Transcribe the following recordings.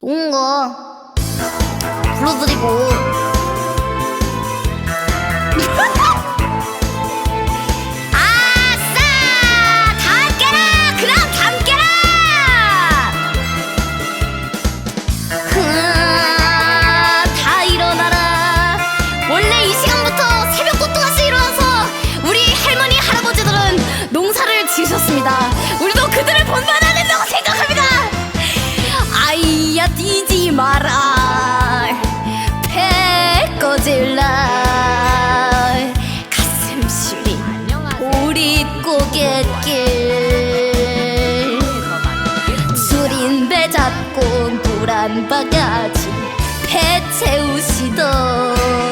좋은 거 불러드리고. 뛰지 마라. 배꺼질라 가슴 시리 우리 고객길. 술인 배 잡고 물한 바가지. 배 채우시던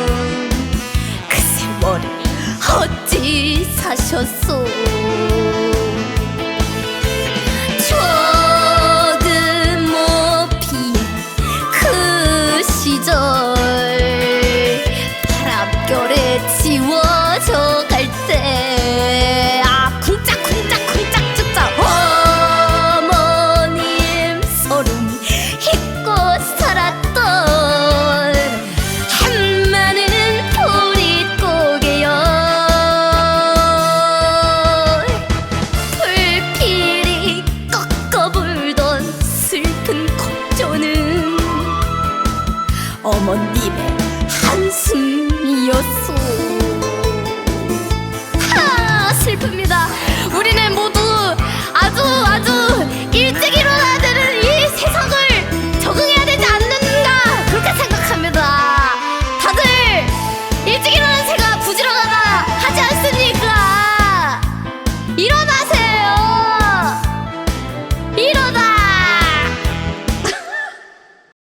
어머님의 한숨.